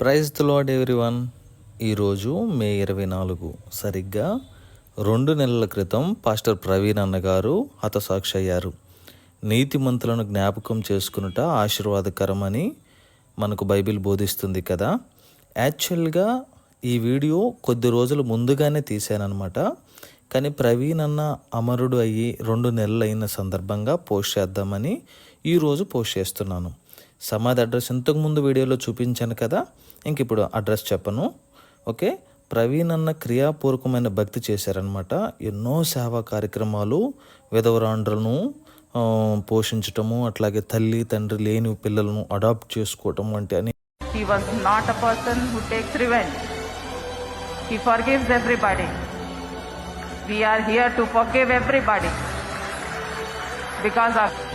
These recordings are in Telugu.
Praise lord everyone. ఈరోజు మే ఇరవై నాలుగు. సరిగ్గా రెండు నెలల క్రితం పాస్టర్ ప్రవీణ్ అన్నగారు హతసాక్షి అయ్యారు. నీతిమంతులను జ్ఞాపకం చేసుకునుట ఆశీర్వాదకరమని మనకు బైబిల్ బోధిస్తుంది కదా. యాక్చువల్గా ఈ వీడియో కొద్ది రోజులు ముందుగానే తీశానమాట కానీ ప్రవీణ్ అన్న అమరుడు అయ్యి రెండు నెలలు అయిన సందర్భంగా పోస్ట్ చేద్దామని ఈరోజు పోస్ట్ చేస్తున్నాను. సమాధి అడ్రస్ ఇంతకుముందు వీడియోలో చూపించాను కదా ఇంక ఇప్పుడు అడ్రస్ చెప్పను ఓకే ప్రవీణ్ అన్న క్రియాపూర్వకమైన భక్తి చేశారనమాట ఎన్నో సేవా కార్యక్రమాలు విధవరాండ్రలను పోషించటము అట్లాగే తల్లి తండ్రి లేని పిల్లలను అడాప్ట్ చేసుకోవటం వంటి అని He was of a person who takes revenge. He forgives everybody. We are here to forgive everybody because of.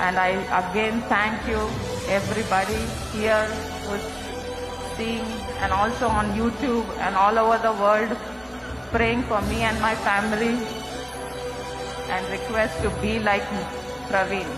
And I again thank you, everybody here who's seeing and also on YouTube and all over the world, praying for me and my family and request to be like Praveen.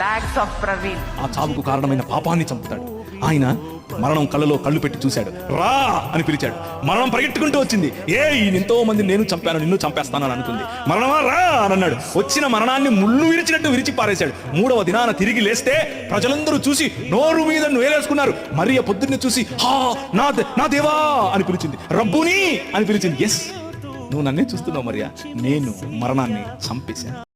lacks of Praveen. ఆ చావుకు కారణమైన పాపాన్ని చంపుతాడు ఆయన మరణం కళ్ళలో కళ్ళు పెట్టి చూశాడు. రా అని పిలిచాడు. మరణం పరిగెట్టుకుంటూ వచ్చింది. ఏ ఎంతో మంది నేను చంపాను నిన్ను చంపేస్తానని అనుకుంది. మరణమా? రా అని అన్నాడు. వచ్చిన మరణాన్ని ముళ్ళు విరిచినట్టు విరిచి పారేశాడు మూడవ దినాన తిరిగి లేస్తే ప్రజలందరూ చూసి నోరు మీద వేలేసుకున్నారు మరియ పొద్దున్నే చూసి హా నా దే- నా దేవా అని పిలిచింది. రబ్బుని అని పిలిచింది. ఎస్ నువ్వు నన్నే చూస్తున్నావు మరియా. నేను మరణాన్ని చంపేశాను.